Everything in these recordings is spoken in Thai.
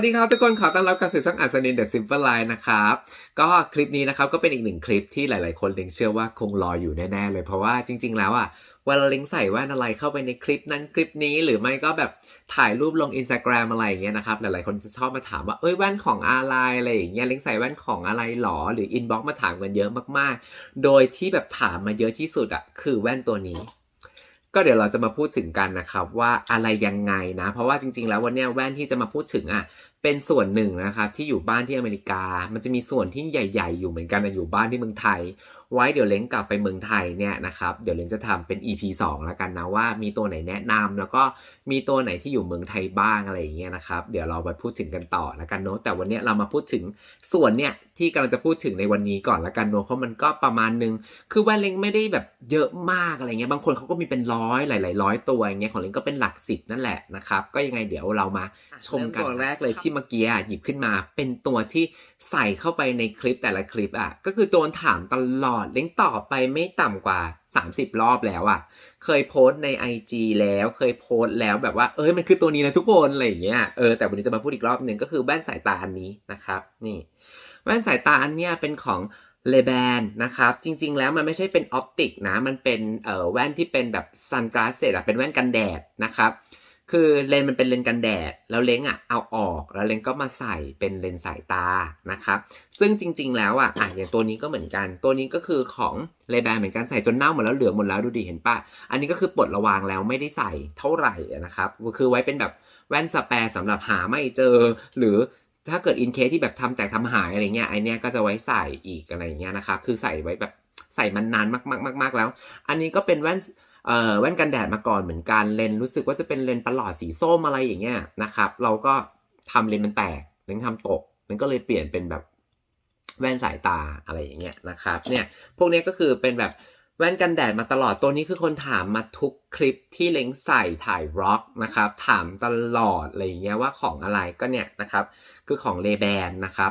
วัสดีครับทุกคนขอต้อนรับกลับสู่ช่องอัศนิน The Simple Life นะครับก็คลิปนี้นะครับก็เป็นอีกหนึ่งคลิปที่หลาย ๆ คนเล็งเชื่อว่าคงรออยู่แน่ ๆ เลยเพราะว่าจริง ๆ แล้วอะเวลาเล็งใส่แว่นอะไรเข้าไปในคลิปนั้นคลิปนี้หรือไม่ก็แบบถ่ายรูปลง Instagram อะไรอย่างเงี้ยนะครับ หลายๆคนจะชอบมาถามว่าเอ้ยแว่นของอะไรอะไรอย่างเงี้ยเล็งใส่แว่นของอะไรหรอ หรือ inbox มาถามกันเยอะมากๆ โดยที่แบบถามมาเยอะที่สุดอะคือแว่นตัวนี้ ก็เดี๋ยวเราจะมาพูดถึงกันนะครับว่าอะไรยังไงนะ เพราะว่าจริง ๆ แล้ววันนี้แว่นที่จะมาพูดถึงอะเป็นส่วนหนึ่งนะครับที่อยู่บ้านที่อเมริกา มันจะมีส่วนที่ใหญ่ ๆ อยู่เหมือนกันอยู่บ้านที่เมืองไทย ไว้เดี๋ยวเล้งกลับไปเมืองไทยเนี่ยนะครับเดี๋ยวเล้งจะทำเป็น EP 2 แล้วกันนะว่ามีตัวไหนแนะนำแล้วก็ มีตัวไหนที่อยู่เมืองไทยบ้างอะไรอย่างเงี้ยนะครับ เดี๋ยวเราไปพูดถึงกันต่อแล้วกันเนาะแต่วันเนี้ยเรามาพูดถึงส่วนเนี่ยที่กำลังจะพูดถึงในวันนี้ก่อนแล้วกันเนาะเพราะมันก็ประมาณนึง คือแว่นเล้งไม่ได้แบบเยอะมากอะไรเงี้ยบางคนเขาก็มีเป็นร้อยหลายๆร้อยตัวอย่างเงี้ยของเล้งก็เป็นหลักสิบนั่นแหละนะครับ ก็ยังไงเดี๋ยวเรามาชมกันตัวแรกเลยที่เมื่อกี้หยิบขึ้นมา เป็นตัวที่ใส่เข้าไปในคลิปแต่ละคลิปอะก็คือโดนถามตลอดเล้งตอบไปไม่ต่ำกว่า30 รอบแล้วอะ เคยโพสต์ใน IG แล้วเคยโพสต์แล้วแบบว่า เอ้ยมันคือตัวนี้นะทุกคนอะไรอย่างเงี้ยเออแต่วันนี้จะมาพูดอีกรอบหนึ่งก็คือแว่นสายตาอันนี้นะครับนี่แว่นสายตาอันเนี้ยเป็นของเลแบนนะครับ จริง ๆ แล้วมันไม่ใช่เป็นออปติกนะ มันเป็นเอ่อแว่นที่เป็นแบบซันกราสเซตอะเป็นแว่นกันแดดนะครับ คือเลนส์มันเป็นเลนส์กันแดด แล้วเล้งอะเอาออก แล้วเล้งก็มาใส่เป็นเลนส์สายตานะครับ ซึ่งจริง ๆ แล้วอะอะอย่างตัวนี้ก็เหมือนกัน ตัวนี้ก็คือของเลแบนเหมือนกันใส่จนเน่าหมดแล้วเหลืองหมดแล้วดูดิเห็นปะอันนี้ก็คือปลดระวางแล้วไม่ได้ใส่เท่าไหร่นะครับ คือไว้เป็นแบบแว่นสแปร์สำหรับหาไม่เจอ หรือถ้าเกิดอินเคสที่แบบทำแตกทำหายอะไรเงี้ยไอเนี้ยก็จะไว้ใส่อีกอะไรเงี้ยนะครับ คือใส่ไว้แบบใส่มันนานมากๆๆแล้ว อันนี้ก็เป็นแว่น เอ่อแว่นกันแดดมาก่อนเหมือนกันเลนรู้สึกว่าจะเป็นเลนประหลอดสีส้มอะไรอย่างเงี้ยนะครับ เราก็ทำเลนมันแตกเลนส์ทำตก มันก็เลยเปลี่ยนเป็นแบบแว่นสายตาอะไรอย่างเงี้ยนะครับเนี่ยพวกนี้ก็คือเป็นแบบ แว่นกันแดดมาตลอดตัวนี้คือคนถามมาทุกคลิปที่เล้งใส่ถ่ายร็อกนะครับ ถามตลอดอะไรอย่างเงี้ยว่าของอะไรก็เนี่ยนะครับ คือของเลแบนนะครับ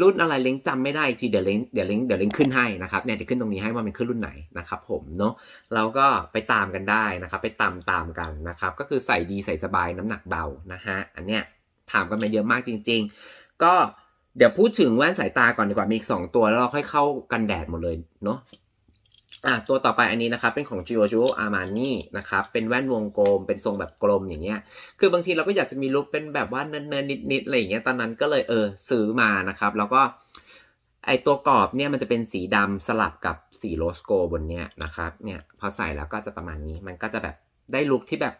รุ่นอะไรเล้งจำไม่ได้ทีเดี๋ยวเล้งเดี๋ยวเล้งเดี๋ยวเล้งขึ้นให้นะครับเนี่ยเดี๋ยวขึ้นตรงนี้ให้ว่ามันขึ้นรุ่นไหนนะครับผมเนาะเราก็ไปตามกันได้นะครับ ไปตามตามกันนะครับ ก็คือใส่ดีใส่สบายน้ำหนักเบานะฮะอันเนี้ยถามกันมาเยอะมากจริง ๆ ก็เดี๋ยวพูดถึงแว่นสายตาก่อนดีกว่ามีอีกสองตัวแล้วเราค่อยเข้ากันแดดหมดเลยเนาะ อะตัวต่อไปอันนี้นะครับเป็นของ Giorgio Armani นะครับเป็นแว่นวงกลมเป็นทรงแบบกลมอย่างเงี้ยคือบางทีเราก็อยากจะมีลุคเป็นแบบว่าเนินๆนิดๆอะไรอย่างเงี้ยตอนนั้นก็เลยเออซื้อมานะครับแล้วก็ไอตัวกรอบเนี่ยมันจะเป็นสีดำสลับกับสีโรสโกบนเนี้ยนะครับเนี่ยพอใส่แล้วก็จะประมาณนี้มันก็จะแบบได้ลุคที่แบบ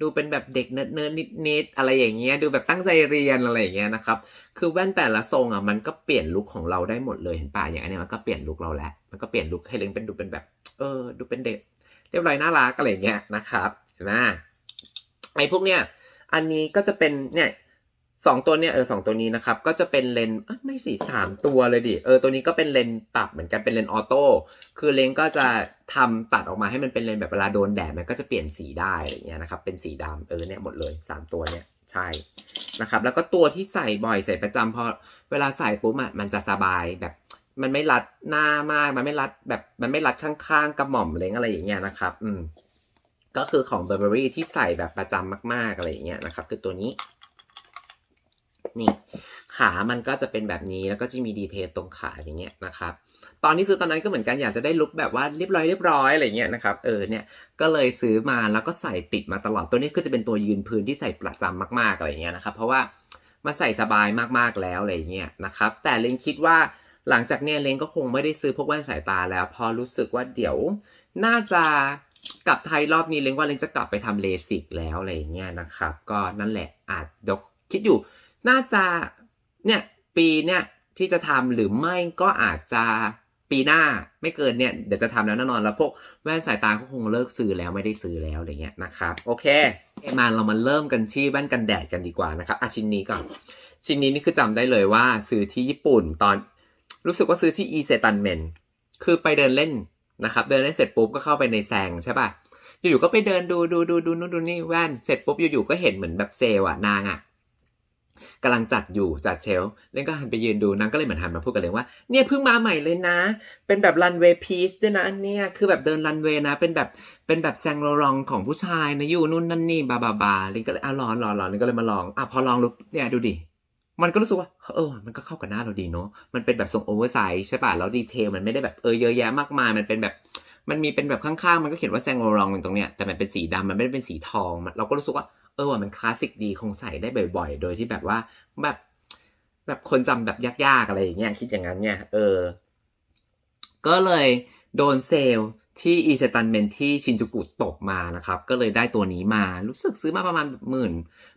ดูเป็นแบบเด็กเนิร์ดนิดๆอะไรอย่างเงี้ยดูแบบตั้งใจเรียนอะไรอย่างเงี้ยนะครับคือแว่นแต่ละทรงอะมันก็เปลี่ยนลุคของเราได้หมดเลยเห็นป่ะอย่างอันเนี้ยมันก็เปลี่ยนลุคเราแล้วมันก็เปลี่ยนลุคให้เล้งเป็นดูเป็นแบบเออดูเป็นเด็กเรียบร้อยน่ารักอะไรอย่างเงี้ยนะครับเห็นไหมไอ้พวกเนี้ยอันนี้ก็จะเป็นเนี่ย สองตัวเนี่ยเออสองตัวนี้นะครับก็จะเป็นเลนไม่สี่สามตัวเลยดิเออตัวนี้ก็เป็นเลนปรับเหมือนกันเป็นเลนออโต้คือเลนก็จะทำตัดออกมาให้มันเป็นเลนแบบเวลาโดนแดดมันก็จะเปลี่ยนสีได้อะไรเงี้ยนะครับเป็นสีดำเออเนี่ยหมดเลยสามตัวเนี่ยใช่นะครับแล้วก็ตัวที่ใส่บ่อยใส่ประจำพอเวลาใส่ปุ๊บอะมันจะสบายแบบมันไม่รัดหน้ามากมันไม่รัดแบบมันไม่รัดข้างๆกระหม่อมเล้งอะไรอย่างเงี้ยนะครับอืมก็คือของ Burberry ที่ใส่แบบประจำมากๆอะไรอย่างเงี้ยนะครับคือตัวนี้ นี่ขามันก็จะเป็นแบบนี้แล้วก็จะมีดีเทลตรงขาอย่างเงี้ยนะครับตอนที่ซื้อตอนนั้นก็เหมือนกันอยากจะได้ลุคแบบว่าเรียบร้อยเรียบร้อยอะไรเงี้ยนะครับเออเนี่ยก็เลยซื้อมาแล้วก็ใส่ติดมาตลอดตัวนี้ก็จะเป็นตัวยืนพื้นที่ใส่ประจำมากๆอะไรเงี้ยนะครับเพราะว่ามันใส่สบายมากๆแล้วอะไรเงี้ยนะครับแต่เลงคิดว่าหลังจากเนี้ยเลงก็คงไม่ได้ซื้อพวกแว่นสายตาแล้ว พอรู้สึกว่าเดี๋ยวน่าจะกลับไทยรอบนี้เลงว่าเลงจะกลับไปทำเลสิกแล้วอะไรเงี้ยนะครับก็นั่นแหละอาจเดี๋ยวคิดอยู่ น่าจะเนี่ยปีเนี่ยที่จะทำหรือไม่ก็อาจจะปีหน้าไม่เกินเนี่ยเดี๋ยวจะทำแล้วแน่นอนแล้วพวกแว่นสายตาก็คงเลิกซื้อแล้วไม่ได้ซื้อแล้วอะไรเงี้ยนะครับโอเค มาเรามาเริ่มกันที่แว่นกันแดดกันดีกว่านะครับอะชิ้นนี้ก่อนชิ้นนี้นี่คือจำได้เลยว่าซื้อที่ญี่ปุ่นตอน รู้สึกว่าซื้อที่ e s e t a n m e n คือไปเดินเล่นนะครับ เดินเล่นเสร็จปุ๊บก็เข้าไปในแซงใช่ป่ะอยู่ๆก็ไปเดินดูดูดูดูนู่นดูนี่แว่นเสร็จปุ๊บอยู่ๆก็เห็นเหมือนแบบเซลอะนางอะ กำลังจัดอยู่จัดเชลเล่นก็หันไปยืนดูนางก็เลยเหมือนหันมาพูดกันเลยว่าเนี่ยเพิ่งมาใหม่เลยนะ เป็นแบบรันเวย์พีซด้วยนะอันเนี้ยคือแบบเดินรันเวย์นะ เป็นแบบเป็นแบบแซงโรลองของผู้ชายนะอยู่นู่นนั่นนี่บาบาบาเล่นก็เลยอะลองลองลองเล่นก็เลยมาลองอะพอลองลุกเนี่ยดูดิมันก็รู้สึกว่า เออ มันก็เข้ากับหน้าเราดีเนาะ มันเป็นแบบทรงโอเวอร์ไซส์ใช่ป่ะ แล้วดีเทลมันไม่ได้แบบเออเยอะแยะมากมาย มันเป็นแบบ มันมีเป็นแบบข้างๆ มันก็เขียนว่าแซงโรองตรงเนี้ย แต่มันเป็นสีดำมันไม่ได้เป็นสีทอง เราก็รู้สึกว่า ออว่ะมันคลาสสิกดีคงใส่ได้บ่อยๆ โดยที่แบบว่าแบบแบบคนจำแบบยากๆอะไรอย่างเงี้ยคิดอย่างนั้นเนี่ยเออ ก็เลยโดนเซลล์ที่อีเซตันเมนที่ชินจูกุตกมานะครับ ก็เลยได้ตัวนี้มารู้สึกซื้อมาประมาณหมื่น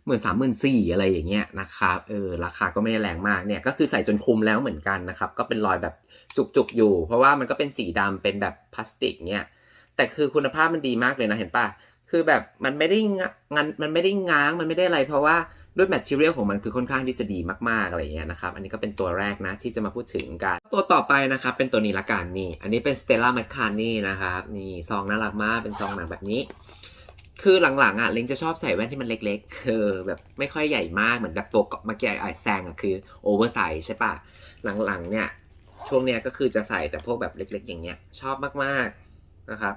หมื่นสามหมื่นสี่อะไรอย่างเงี้ยนะครับเออราคาก็ไม่ได้แรงมากเนี่ยก็คือใส่จนคุมแล้วเหมือนกันนะครับ ก็เป็นรอยแบบจุกๆอยู่ เพราะว่ามันก็เป็นสีดำเป็นแบบพลาสติกเนี่ยแต่คือคุณภาพมันดีมากเลยนะเห็นปะ คือแบบมันไม่ได้งะงันมันไม่ได้ง้างมันไม่ได้อะไร เพราะว่าด้วยแมทเทียลของมันคือค่อนข้างที่จะดีมากๆอะไรอย่างเงี้ยนะครับ อันนี้ก็เป็นตัวแรกนะที่จะมาพูดถึงกัน ตัวต่อไปนะครับเป็นตัวนี้ละกันนี่ อันนี้เป็น Stella McCartney นะครับ นี่ซองน่ารักมากเป็นซองหนังแบบนี้ คือหลังๆอะล้งจะชอบใส่แว่นที่มันเล็กๆเออแบบไม่ค่อยใหญ่มากเหมือนแบบตัวเมื่อกี้ไอแซงอะคือโอเวอร์ไซส์ใช่ปะหลังๆเนี่ยช่วงเนี้ยก็คือจะใส่แต่พวกแบบเล็ก ๆ อย่างเงี้ยชอบมากๆนะครับ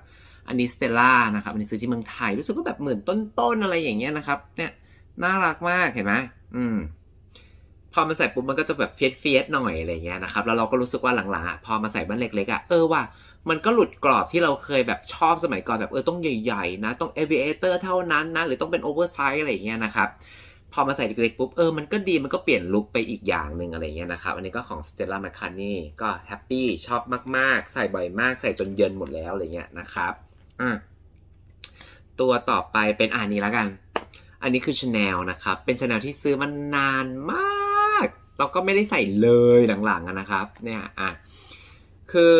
อันนี้สเตลล่านะครับอันนี้ซื้อที่เมืองไทยรู้สึกว่าแบบหมื่นต้นๆอะไรอย่างเงี้ยนะครับ เนี่ยน่ารักมากเห็นไหมอืมพอมาใส่ปุ๊บมันก็จะแบบเฟียสเฟียสหน่อยอะไรเงี้ยนะครับแล้วเราก็รู้สึกว่าหลังๆพอมาใส่บ้านเล็กๆอะเออว่ะมันก็หลุดกรอบที่เราเคยแบบชอบสมัยก่อนแบบเออต้องใหญ่ๆนะ ต้อง aviator เท่านั้นนะ หรือต้องเป็น oversize อะไรเงี้ยนะครับพอมาใส่เล็กๆปุ๊บเออมันก็ดีมันก็เปลี่ยนลุคไปอีกอย่างหนึ่งอะไรเงี้ยนะครับ อันนี้ก็ของ Stella McCartney ก็แฮปปี้ชอบมากๆ ใส่บ่อยมากใส่จนเยินหมดแล้วอะไรเงี้ยนะครับ อะตัวต่อไปเป็นอันนี้แล้วกัน อันนี้คือ Chanel นะครับ เป็น Chanel ที่ซื้อมานานมากเราก็ไม่ได้ใส่เลยหลังๆนะครับ เนี่ยอะคือ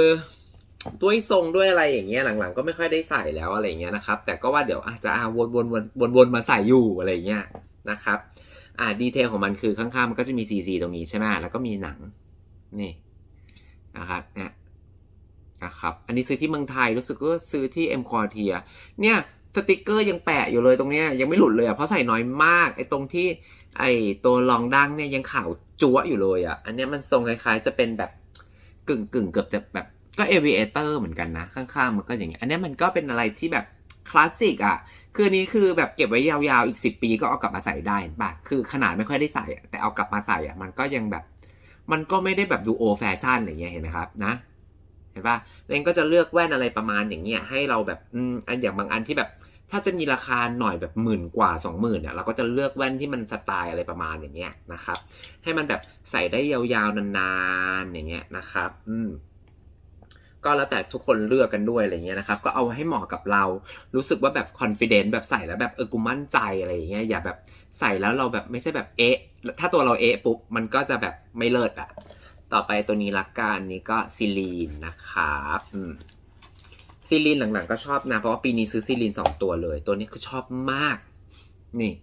ด้วยทรงด้วยอะไรอย่างเงี้ยหลังๆ ก็ไม่ค่อยได้ใส่แล้วอะไรเงี้ยนะครับ แต่ก็ว่าเดี๋ยวอาจจะวนวนวนวนมาใส่อยู่อะไรเงี้ยนะครับอ่าดีเทลของมันคือข้างๆมันก็จะมี CC ตรงนี้ใช่ไหมแล้วก็มีหนังนี่นะครับเนี่ย นะครับ อันนี้ซื้อที่เมืองไทยรู้สึกว่าซื้อที่ M Quartier เนี่ยสติกเกอร์ยังแปะอยู่เลยตรงเนี้ยยังไม่หลุดเลยอะเพราะใส่น้อยมากไอ้ตรงที่ไอ้ตัวรองดังเนี่ยยังขาวจั๊วอยู่เลยอะอันเนี้ยมันทรงคล้ายๆ จะเป็นแบบกึ่งกึ่งๆเกือบจะแบบก็เอวิเอเตอร์เหมือนกันนะ ข้างๆมันก็อย่างเงี้ยอันเนี้ยมันก็เป็นอะไรที่แบบคลาสสิกอะ คืออันนี้คือแบบเก็บไว้ยาวๆอีก 10 ปีก็เอากลับมาใส่ได้ป่ะคือขนาดไม่ค่อยได้ใส่ แต่เอากลับมาใส่อะมันก็ยังแบบ มันก็ไม่ได้แบบดูโอแฟชั่นอะไรเงี้ยเห็นไหมครับนะ ห็นปะเลนก็จะเลือกแว่นอะไรประมาณอย่างเงี้ยให้เราแบบอืมอันอย่างบางอันที่แบบ ถ้าจะมีราคาหน่อยแบบหมื่นกว่าสองหมื่นเนี่ยเราก็จะเลือกแว่นที่มันสไตล์อะไรประมาณอย่างเงี้ยนะครับ ให้มันแบบใส่ได้ยาวๆนานๆอย่างเงี้ยนะครับ อืมก็แล้วแต่ทุกคนเลือกกันด้วยอะไรเงี้ยนะครับก็เอาให้เหมาะกับเรา รู้สึกว่าแบบ confident แบบใส่แล้วแบบเออกูมั่นใจอะไรอย่างเงี้ยอย่าแบบใส่แล้วเราแบบไม่ใช่แบบเอ๊ะ ถ้าตัวเราเอ๊ะปุ๊บมันก็จะแบบไม่เลิศอะ ต่อไปตัวนี้ละกันนี้ก็ซิลีนนะครับอืมซีรีนหลังๆก็ชอบนะ เพราะว่าปีนี้ซื้อซีรีนสองตัวเลย ตัวนี้คือชอบมาก นี่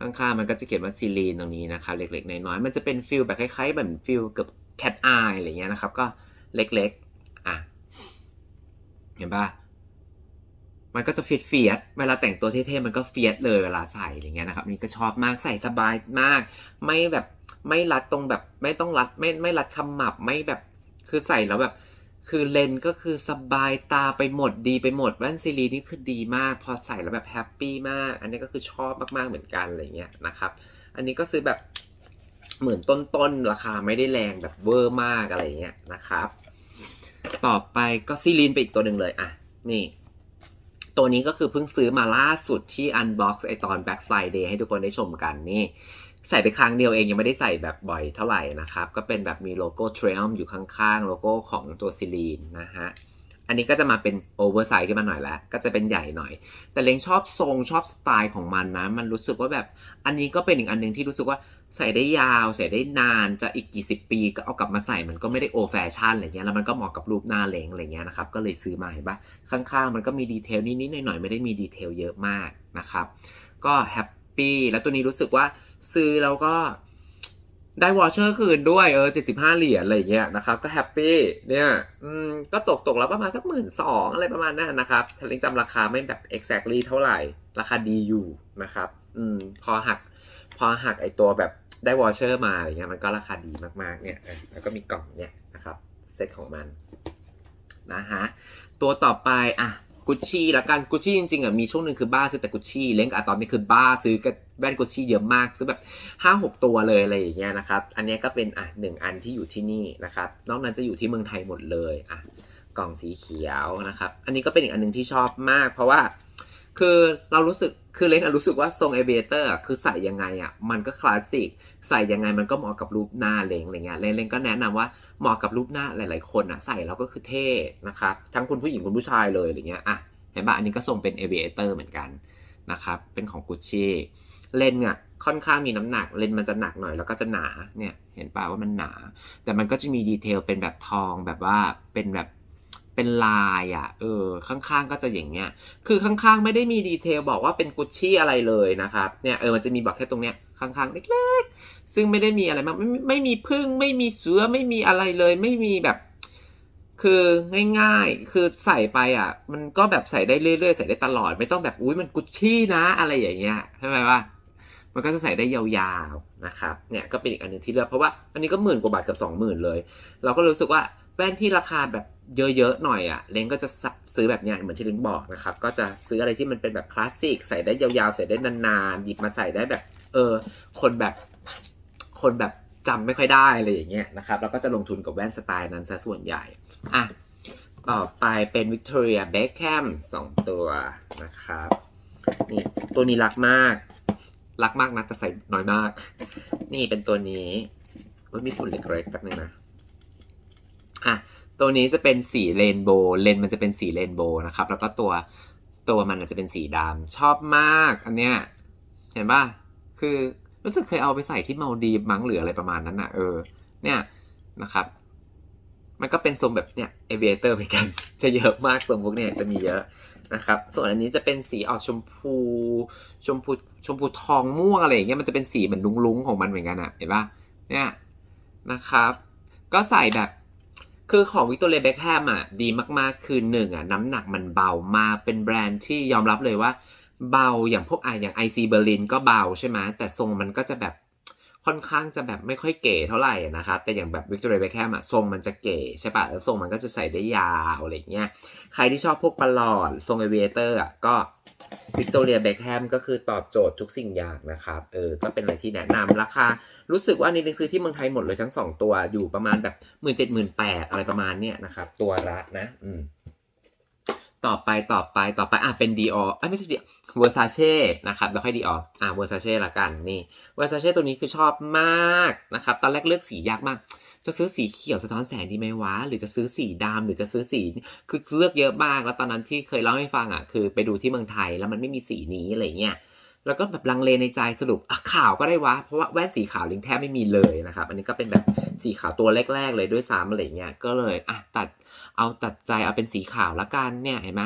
ข้างๆมันก็จะเขียนว่าซีรีนตรงนี้นะคะ เล็กๆน้อยๆมันจะเป็นฟิลแบบคล้ายๆแบบฟิลกับแคทอายอะไรเงี้ยนะครับ ก็เล็กๆ อะ เห็นปะ มันก็จะเฟียดเฟียดๆเวลาแต่งตัวเท่ๆมันก็เฟียดเลยเวลาใส่อย่างเงี้ยนะครับอันนี่ก็ชอบมากใส่สบายมาก ไม่แบบไม่รัดตรงแบบไม่ต้องรัดไม่ไม่รัดขมับไม่แบบคือใส่แล้วแบบ คือเลนก็คือสบายตาไปหมดดีไปหมดแว่นซีรีสนี่คือดีมาก พอใส่แล้วแบบแฮปปี้มาก อันนี้ก็คือชอบมากๆเหมือนกันอะไรเงี้ยนะครับ อันนี้ก็ซื้อแบบหมื่นต้นๆราคาไม่ได้แรงแบบเวอร์มากอะไรเงี้ยนะครับ ต่อไปก็ซีรีนไปอีกตัวหนึ่งเลยอะนี่ ตัวนี้ก็คือเพิ่งซื้อมาล่าสุดที่ Unbox ไอตอน Black Friday ให้ทุกคนได้ชมกันนี่ ใส่ไปครั้งเดียวเองยังไม่ได้ใส่แบบบ่อยเท่าไหร่นะครับ ก็เป็นแบบมีโลโก้ Triumph อยู่ข้างๆ โลโก้ของตัวซิลีนนะฮะอันนี้ก็จะมาเป็นโอเวอร์ไซส์ขึ้นมาหน่อยแล้ว ก็จะเป็นใหญ่หน่อย แต่เล้งชอบทรงชอบสไตล์ของมันนะ มันรู้สึกว่าแบบ อันนี้ก็เป็นอีกอันหนึ่งที่รู้สึกว่า ใส่ได้ยาวใส่ได้นานจะอีกกี่สิบปีก็เอากลับมาใส่มันก็ไม่ได้โอแฟชั่นอะไรเงี้ยแล้วมันก็เหมาะกับรูปหน้าเลงอะไรเงี้ยนะครับก็เลยซื้อมาเห็นปะข้างๆ มันก็มีดีเทลนิดๆหน่อยๆไม่ได้มีดีเทลเยอะมากนะครับก็แฮปปี้แล้วตัวนี้รู้สึกว่าซื้อแล้วก็ได้วอเชอร์คืนด้วยเออเจ็ดสิบห้าเหรียญอะไรเงี้ยนะครับก็แฮปปี้เนี่ยอืมก็ตกตกแล้วประมาณสักหมื่นสองอะไรประมาณนั้นนะครับทะเลงจำราคาไม่แบบ exactly เท่าไหร่ ราคาดีอยู่นะครับอืมพอหัก พอหักไอตัวแบบได้วอชเชอร์มาอะไรเงี้ยมันก็ราคาดีมากๆเนี่ยแล้วก็มีกล่องเนี่ยนะครับเซตของมันนะฮะตัวต่อไปอะกุชชี่ละกันกุชชี่จริงๆอะมีช่วงหนึ่งคือบ้าซื้อแต่กุชชี่เล้งกับอะตอมนี่คือบ้าซื้อกับแว่นกุชชี่เยอะมากซื้อแบบห้าหกตัวเลยอะไรอย่างเงี้ยนะครับอันนี้ก็เป็นอะหนึ่งอันที่อยู่ที่นี่นะครับนอกนั้นจะอยู่ที่เมืองไทยหมดเลยอะกล่องสีเขียวนะครับอันนี้ก็เป็นอีกอันหนึงที่ชอบมาก เพราะว่า คือเรารู้สึกคือเล้งรู้สึกว่าทรงเอเบเตอร์คือใส่ยังไงอะมันก็คลาสสิกใส่ยังไงมันก็เหมาะกับรูปหน้าเล้งอะไรเงี้ยเล้งเล้งก็แนะนำว่าเหมาะกับรูปหน้าหลาย ๆ คนอะใส่แล้วก็คือเท่นะครับทั้งคุณผู้หญิงคุณผู้ชายเลยอะไรเงี้ยอะเห็นปะอันนี้ก็ทรงเป็นเอเบเตอร์เหมือนกันนะครับเป็นของกุชชี่เลนส์อะค่อนข้างมีน้ำหนักเลนมันจะหนักหน่อยแล้วก็จะหนาเนี่ยเห็นป่าว่ามันหนา แต่มันก็จะมีดีเทลเป็นแบบทองแบบว่าเป็นแบบ เป็นลายอะ เออ ข้างๆก็จะอย่างเงี้ย คือข้างๆไม่ได้มีดีเทลบอกว่าเป็นกุชชี่อะไรเลยนะครับ เนี่ย เออ มันจะมีบอกแค่ตรงเนี้ย ข้างๆเล็กๆ ซึ่งไม่ได้มีอะไรมากไม่ไม่มีพึ่ง ไม่มีเสือ ไม่มีอะไรเลย ไม่มีแบบ คือง่ายๆ คือใส่ไปอะ มันก็แบบใส่ได้เรื่อยๆ ใส่ได้ตลอด ไม่ต้องแบบ อุ้ยมันกุชชี่นะ อะไรอย่างเงี้ย ใช่ไหมว่ามันก็จะใส่ได้ยาวๆ นะครับ เนี่ยก็เป็นอีกอันหนึ่งที่เลือกเพราะว่าอันนี้ก็หมื่นกว่าบาทกือบสองหมื่นเลย เราก็รู้สึกว่าแว่นที่ราคาแบบ เยอะๆหน่อยอะ่ะเล้งก็จะซื้อแบบเนี้ยเหมือนที่เล้งบอกนะครับ ก็จะซื้ออะไรที่มันเป็นแบบคลาสสิกใส่ได้ยาวๆใส่ได้นานๆหยิบมาใส่ได้แบบ เออ คนแบบ คนแบบจำไม่ค่อยได้อะไรอย่างเงี้ยนะครับแล้วก็จะลงทุนกับแว่นสไตล์นั้นซะส่วนใหญ่อะต่อไปเป็น Victoria Beckham 2ตัวนะครับนี่ตัวนี้รักมาก รักมากนะแต่ใส่น้อยมาก นี่เป็นตัวนี้เฮ้ยมีฝุ่นเล็กๆแป๊บนึงนะอะ ตัวนี้จะเป็นสีเรนโบว์เลนมันจะเป็นสีเรนโบว์นะครับ แล้วก็ตัวตัวมันอาจจะเป็นสีดำชอบมาก อันเนี้ยเห็นป่ะ คือรู้สึกเคยเอาไปใส่ที่เมาดีมั้งหรืออะไรประมาณนั้นนะเออ เนี่ยนะครับ มันก็เป็นทรงแบบเนี่ยเอเวเตอร์เหมือนกัน จะเยอะมากทรงพวกเนี้ยจะมีเยอะนะครับ ส่วนอันนี้จะเป็นสีออกชมพูชมพูชมพูทองม่วงอะไรอย่างเงี้ยมันจะเป็นสีเหมือนลุ้งๆของมันเหมือนกันอะเห็นปะเนี่ยนะครับ ก็ใส่แบบ คือของวิกตอเรียเบคแฮมอะดีมากๆ คือหนึ่งอะน้ำหนักมันเบามากเป็นแบรนด์ที่ยอมรับเลยว่า เบาอย่างพวกอะอย่างไอซีเบอร์ลินก็เบาใช่ไหมแต่ทรงมันก็จะแบบ ค่อนข้างจะแบบไม่ค่อยเก๋เท่าไหร่นะครับ แต่อย่างแบบ Victoria Beckham อะทรงมันจะเก๋ใช่ปะแล้วทรงมันก็จะใส่ได้ยาวอะไรเงี้ย ใครที่ชอบพวกประหลอดทรง Aviator อะก็ Victoria Beckham ก็คือตอบโจทย์ทุกสิ่งอย่างนะครับ เออ ก็เป็นอะไรที่แนะนำราคา รู้สึกว่าอันนี้เล็กซื้อที่เมืองไทยหมดเลยทั้งสองตัว อยู่ประมาณแบบหมื่นเจ็ดหมื่นแปดอะไรประมาณเนี้ยนะครับ ตัวละนะ อืม ต่อไป ต่อไป ต่อไป อะ เป็นดีออไม่ใช่ดี เวอร์ซาเช่นะครับแล้วค่อยดีออกอะเวอร์ซาเช่ละกันนี่เวอร์ซาเช่ตัวนี้คือชอบมากนะครับตอนแรกเลือกสียากมาก จะซื้อสีเขียวสะท้อนแสงดีไหมวะ หรือจะซื้อสีดำหรือจะซื้อสีคือเลือกเยอะมาก แล้วตอนนั้นที่เคยเล่าให้ฟังอะคือไปดูที่เมืองไทยแล้วมันไม่มีสีนี้อะไรเงี้ยแล้วก็แบบลังเลในใจสรุปขาวก็ได้วะ เพราะว่าแว่นสีขาวลิงแทบไม่มีเลยนะครับ อันนี้ก็เป็นแบบสีขาวตัวแรก ๆ เลยด้วยซ้ำอะไรเงี้ยก็เลยอะตัดเอาตัดใจเอาเป็นสีขาวละกันเนี่ยเห็นไหม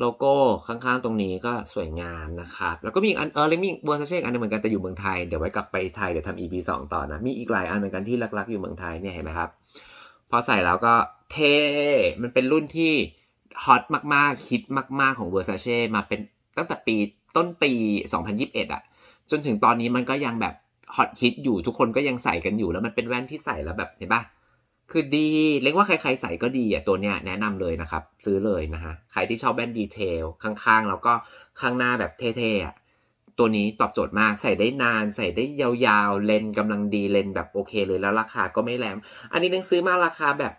โลโก้ข้างๆตรงนี้ก็สวยงามนะครับ แล้วก็มีอันเออแล้วมีเวอร์ซัชเช่อันนึงเหมือนกันแต่อยู่เมืองไทย เดี๋ยวไว้กลับไปไทยเดี๋ยวทำ EP สองต่อนะ มีอีกหลายอันเหมือนกันที่ลักๆ อยู่เมืองไทยเนี่ยเห็นไหมครับ พอใส่แล้วก็เท่ มันเป็นรุ่นที่ฮอตมากๆ ฮิตมาก ๆ ของ Versace มาเป็นตั้งแต่ปีต้นปี 2021อะจนถึงตอนนี้มันก็ยังแบบฮอตฮิตอยู่ทุกคนก็ยังใส่กันอยู่แล้วมันเป็นแว่นที่ใส่แล้วแบบเห็นปะ คือดี เรียกว่าใครๆใส่ก็ดีอะตัวเนี้ยแนะนำเลยนะครับ ซื้อเลยนะฮะ ใครที่ชอบแว่นดีเทลข้างๆ แล้วก็ข้างหน้าแบบเท่ๆอะตัวนี้ตอบโจทย์มากใส่ได้นาน ใส่ได้ยาวๆ เลนส์กำลังดีเลนแบบโอเคเลยแล้วราคาก็ไม่แรงอันนี้เล้งซื้อมาราคาแบบ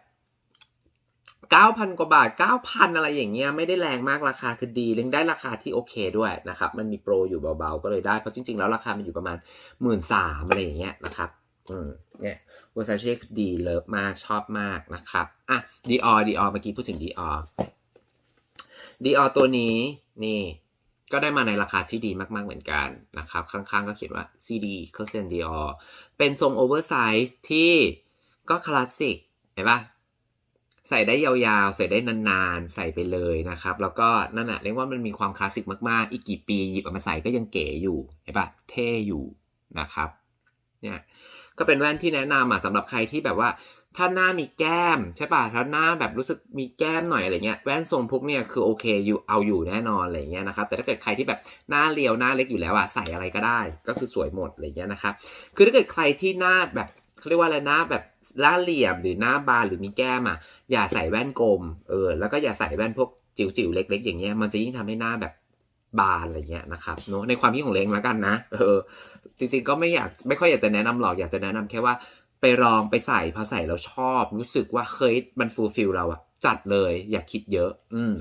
เก้าพันกว่าบาทเก้าพันอะไรอย่างเงี้ย ไม่ได้แรงมากราคาคือดีเล้งได้ราคาที่โอเคด้วยนะครับ มันมีโปรอยู่เบาๆ ก็เลยได้ เพราะจริงๆ แล้วราคามันอยู่ประมาณหมื่นสามอะไรอย่างเงี้ยนะครับ อืมเนี่ยเวอร์ซาเช่ดีเลิฟมากชอบมากนะครับอะดีออดีออเมื่อกี้พูดถึงดีออดีออตัวนี้นี่ก็ได้มาในราคาที่ดีมาก ๆ เหมือนกันนะครับ ข้างๆ ก็เขียนว่า CD c o s t e n Dior เป็นทรงโอเวอร์ไซส์ที่ก็คลาสสิกเห็นปะใส่ได้ยาวๆ ใส่ได้นานๆ ใส่ไปเลยนะครับ แล้วก็นั่นแหะเรียกว่ามันมีความคลาสสิกมากๆ อีกกี่ปีหยิบออกมาใส่ก็ยังเก๋อยู่เห็นปะเท่อยู่นะครับเนี่ย ก็เป็นแว่นที่แนะนำอะสำหรับใครที่แบบว่า ถ้าหน้ามีแก้มใช่ป่ะถ้าหน้าแบบรู้สึกมีแก้มหน่อยอะไรเงี้ยแว่นทรงพวกเนี่ยคือโอเคอยู่เอาอยู่แน่นอนอะไรเงี้ยนะครับแต่ถ้าเกิดใครที่แบบหน้าเรียวหน้าเล็กอยู่แล้วอะใส่อะไรก็ได้ ก็คือสวยหมดอะไรเงี้ยนะครับคือถ้าเกิดใครที่หน้าแบบเขาเรียกว่าอะไรหน้าแบบหน้าเหลี่ยมหรือหน้าบานหรือมีแก้มอะอย่าใส่แว่นกลมเออแล้วก็อย่าใส่แว่นพวกจิ๋วๆเล็ก ๆ อย่างเงี้ยมันจะยิ่งทำให้หน้าแบบ บานอะไรเงี้ยนะครับเนอะในความคิดของเล้งแล้วกันนะเออจริงๆก็ไม่อยากไม่ค่อยอยากจะแนะนำหรอกอยากจะแนะนำแค่ว่าไปลองไปใส่พอใส่แล้วชอบ รู้สึกว่าเฮ้ยมันฟูลฟิลเราอะจัดเลย อย่าคิดเยอะ อืม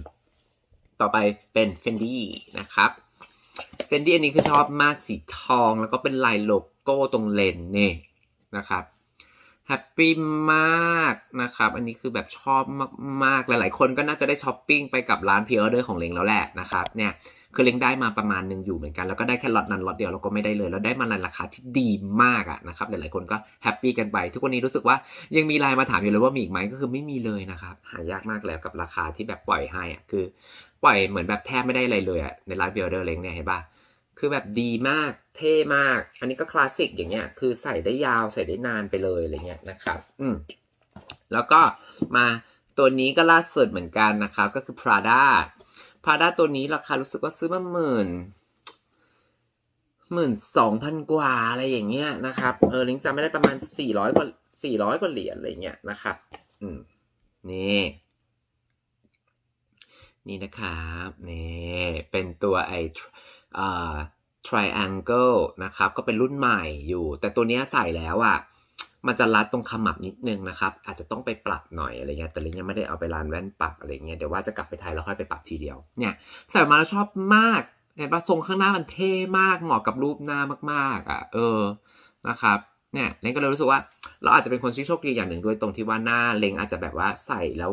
ต่อไปเป็น Fendi นะครับ Fendi อันนี้คือชอบมากสีทองแล้วก็เป็นลายโลโก้ตรงเลนนี่นะครับแฮปปี้มากนะครับ อันนี้คือแบบชอบมากๆ หลายๆ คนก็น่าจะได้ช้อปปิ้งไปกับร้านพิออเดอร์ของเลงแล้วแหละนะครับ เนี่ย คือเล้งได้มาประมาณหนึ่งอยู่เหมือนกัน แล้วก็ได้แค่ล็อตนั้นล็อตเดียวแล้วก็ไม่ได้เลย แล้วได้มาในราคาที่ดีมากอะนะครับ หลายๆคนก็แฮปปี้กันไป ทุกวันนี้รู้สึกว่ายังมีไลน์มาถามอยู่เลยว่ามีอีกไหมก็คือไม่มีเลยนะครับหายากมากแล้วกับราคาที่แบบปล่อยให้อะคือ ปล่อยเหมือนแบบแทบไม่ได้อะไรเลยอะในร้านบิลเดอร์เล้งเนี่ยเห็นปะคือแบบดีมากเท่มาก อันนี้ก็คลาสสิกอย่างเงี้ยคือใส่ได้ยาวใส่ได้นานไปเลยอะไรเงี้ยนะครับ อืมแล้วก็มาตัวนี้ก็ล่าสุดเหมือนกันนะครับ ก็คือ Prada Prada ตัวนี้ราคารู้สึกว่าซื้อมาหมื่นหมื่นสองพันกว่าอะไรอย่างเงี้ยนะครับ เออลิงจำไม่ได้ประมาณสี่ร้อยกว่าสี่ร้อยกว่าเหรียญอะไรเงี้ยนะครับ อืม นี่ นี่นะครับ นี่ เป็นตัวไอเอ่อ triangle นะครับ ก็เป็นรุ่นใหม่อยู่ แต่ตัวนี้ใส่แล้วอะ มันจะรัดตรงขมับนิดนึงนะครับ อาจจะต้องไปปรับหน่อยอะไรเงี้ยแต่ลิงยังไม่ได้เอาไปร้านแว่นปรับอะไรเงี้ยเดี๋ยวว่าจะกลับไปไทยแล้วค่อยไปปรับทีเดียวเนี่ยใส่มาแล้วชอบมากเห็นปะทรงข้างหน้ามันเท่มากเหมาะกับรูปหน้ามากๆอะเออนะครับ เนี่ยเล้งก็เลยรู้สึกว่า เราอาจจะเป็นคนที่โชคดีอย่างหนึ่งด้วยตรงที่ว่าหน้าเล้งอาจจะแบบว่าใส่แล้ว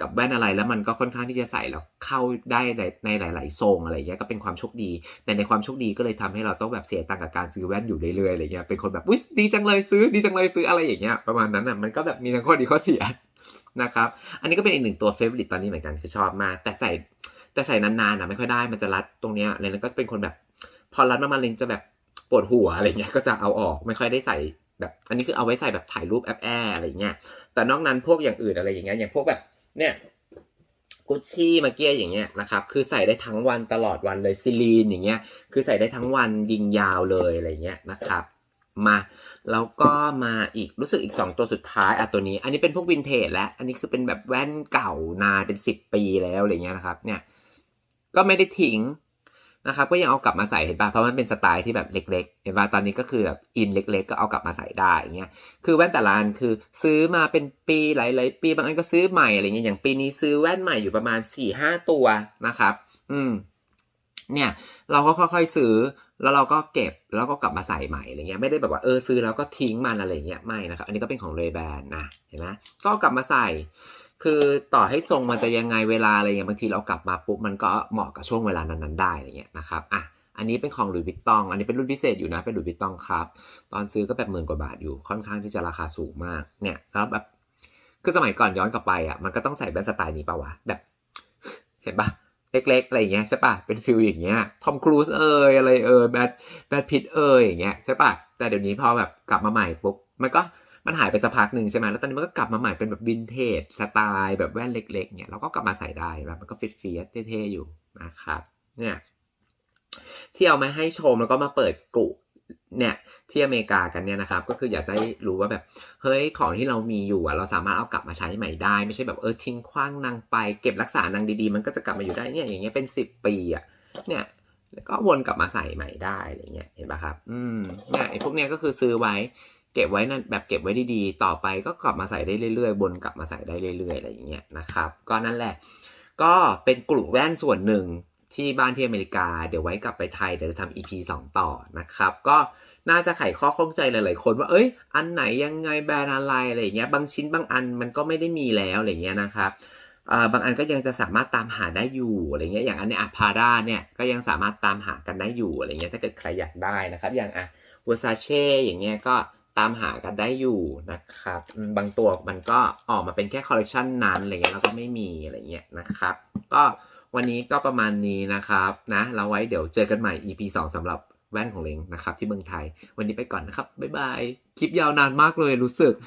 กับแว่นอะไรแล้วมันก็ค่อนข้างที่จะใส่แล้วเข้าได้ในในหลาย ๆ ทรงอะไรเงี้ยก็เป็นความโชคดี แต่ในความโชคดีก็เลยทำให้เราต้องแบบเสียตังค์กับการซื้อแว่นอยู่เรื่อยๆอะไรเงี้ยเป็นคนแบบอุ้ยดีจังเลยซื้อดีจังเลยซื้ออะไรอย่างเงี้ยประมาณนั้นอะมันก็แบบมีทั้งข้อดีข้อเสียนะครับอันนี้ก็เป็นอีกหนึ่งตัวเฟเวอริตตอนนี้เหมือนกันคือชอบมาก แต่ใส่แต่ใส่นานๆอะไม่ค่อยได้มันจะรัดตรงเนี้ยเลยแล้วก็เป็นคนแบบ พอรัดมากๆเลงจะแบบปวดหัวอะไรเงี้ยก็จะเอาออกไม่ค่อยได้ใส่ แบบอันนี้คือเอาไว้ใส่แบบถ่ายรูปแอปแอร์อะไรเงี้ย แต่นอกนั้นพวกอย่างอื่นอะไรอย่างเงี้ยอย่างพวกแบบเนี่ยกุชชี่มาเกียอย่างเงี้ยนะครับ คือใส่ได้ทั้งวันตลอดวันเลยซิลีนอย่างเงี้ย คือใส่ได้ทั้งวันยิงยาวเลยอะไรเงี้ยนะครับ มา แล้วก็มาอีกรู้สึกอีก 2 ตัวสุดท้ายอะตัวนี้ อันนี้เป็นพวกวินเทจแล้วอันนี้คือเป็นแบบแว่นเก่านานเป็น 10 ปีแล้วอะไรเงี้ยนะครับ เนี่ย ก็ไม่ได้ทิ้ง นะครับก็ยังเอากลับมาใส่เห็นป่ะเพราะมันเป็นสไตล์ที่แบบเล็กๆเห็นป่ะตอนนี้ก็คือแบบอินเล็ก ๆ ก็เอากลับมาใส่ได้อย่างเงี้ยคือแว่นแต่ละอันคือซื้อมาเป็นปีหลายๆปีบางอันก็ซื้อใหม่อะไรเงี้ยอย่างปีนี้ซื้อแว่นใหม่อยู่ประมาณ4ี่ห้าตัวนะครับ อืม เนี่ย เราก็ค่อยๆซื้อแล้วเราก็เก็บแล้วก็กลับมาใส่ใหม่อะไรเงี้ยไม่ได้แบบว่าเออซื้อแล้วก็ทิ้งมันอะไรเงี้ยไม่นะครับอันนี้ก็เป็นของเรแบนนะเห็นไหมก็กลับมาใส่ คือต่อให้ทรงมันจะยังไงเวลาอะไรเงี้ยบางทีเรากลับมาปุ๊บมันก็เหมาะกับช่วงเวลานั้นๆได้อะไรเงี้ยนะครับอะอันนี้เป็นของหลุยส์วิตตอง อันนี้เป็นรุ่นพิเศษอยู่นะ เป็นหลุยส์วิตตองครับ ตอนซื้อก็แบบหมื่นกว่าบาทอยู่ ค่อนข้างที่จะราคาสูงมาก เนี่ยแล้วแบบ คือสมัยก่อนย้อนกลับไปอะ มันก็ต้องใส่แว่นสไตล์นี้ป่าวะ แบบ เห็นปะเล็กๆ อะไรอย่างเงี้ยใช่ปะเป็นฟิลอย่างเงี้ย ทอมครูซเอยอะไรเอยแบทแบทพิทเอยอย่างเงี้ยใช่ปะแต่เดี๋ยวนี้พอแบบกลับมาใหม่ปุ๊บ มันก็ มันหายไปสักพักหนึ่งใช่ไหมแล้วตอนนี้มันก็กลับมาใหม่เป็นแบบวินเทจสไตล์แบบแว่นเล็กๆเนี่ยเราก็กลับมาใส่ได้แบบมันก็ฟิตเฟียสเท่ๆอยู่นะครับเนี่ยที่เอามาให้ชมแล้วก็มาเปิดกุเนี่ยที่อเมริกากันเนี่ยนะครับ ก็คืออยากจะให้รู้ว่าแบบเฮ้ยของที่เรามีอยู่อะเราสามารถเอากลับมาใช้ใหม่ได้ไม่ใช่แบบเออทิ้งขว้างนางไปเก็บรักษานางดีๆ มันก็จะกลับมาอยู่ได้เนี่ยอย่างเงี้ยเป็นสิบปีอะเนี่ยแล้วก็วนกลับมาใส่ใหม่ได้อะไรเงี้ยเห็นปะครับ อืมเนี่ยไอ้พวกเนี้ยก็คือซื้อไว้ เก็บไว้นั่นแบบเก็บไว้ดีๆ ต่อไปก็กลับมาใส่ได้เรื่อยๆวนกลับมาใส่ได้เรื่อยๆ อะไรอย่างเงี้ยนะครับ ก็นั่นแหละ ก็เป็นกลุ่มแว่นส่วนหนึ่งที่บ้านที่อเมริกา เดี๋ยวไว้กลับไปไทย เดี๋ยวจะทำ EP 2 ต่อนะครับ ก็น่าจะไขข้อข้องใจหลายๆ คนว่า เอ้ย อันไหนยังไงแบรนด์อะไรอะไรอย่างเงี้ย บางชิ้นบางอันมันก็ไม่ได้มีแล้วอะไรเงี้ยนะครับบางอันก็ยังจะสามารถตามหาได้อยู่อะไรเงี้ย อย่างอันเนี้ยอะพาราเนี่ยก็ยังสามารถตามหากันได้อยู่อะไรเงี้ย ถ้าเกิดใครอยากได้นะครับ อย่างอะวอซาเช่อย่างเงี้ยก็ ตามหากันได้อยู่นะครับ บางตัวมันก็ออกมาเป็นแค่คอลเลคชันนั้นอะไรเงี้ยแล้วก็ไม่มีอะไรเงี้ยนะครับ ก็วันนี้ก็ประมาณนี้นะครับนะเราไว้เดี๋ยวเจอกันใหม่ EP 2สำหรับแว่นของเลงนะครับ ที่เมืองไทย วันนี้ไปก่อนนะครับ บ๊ายบาย คลิปยาวนานมากเลยรู้สึก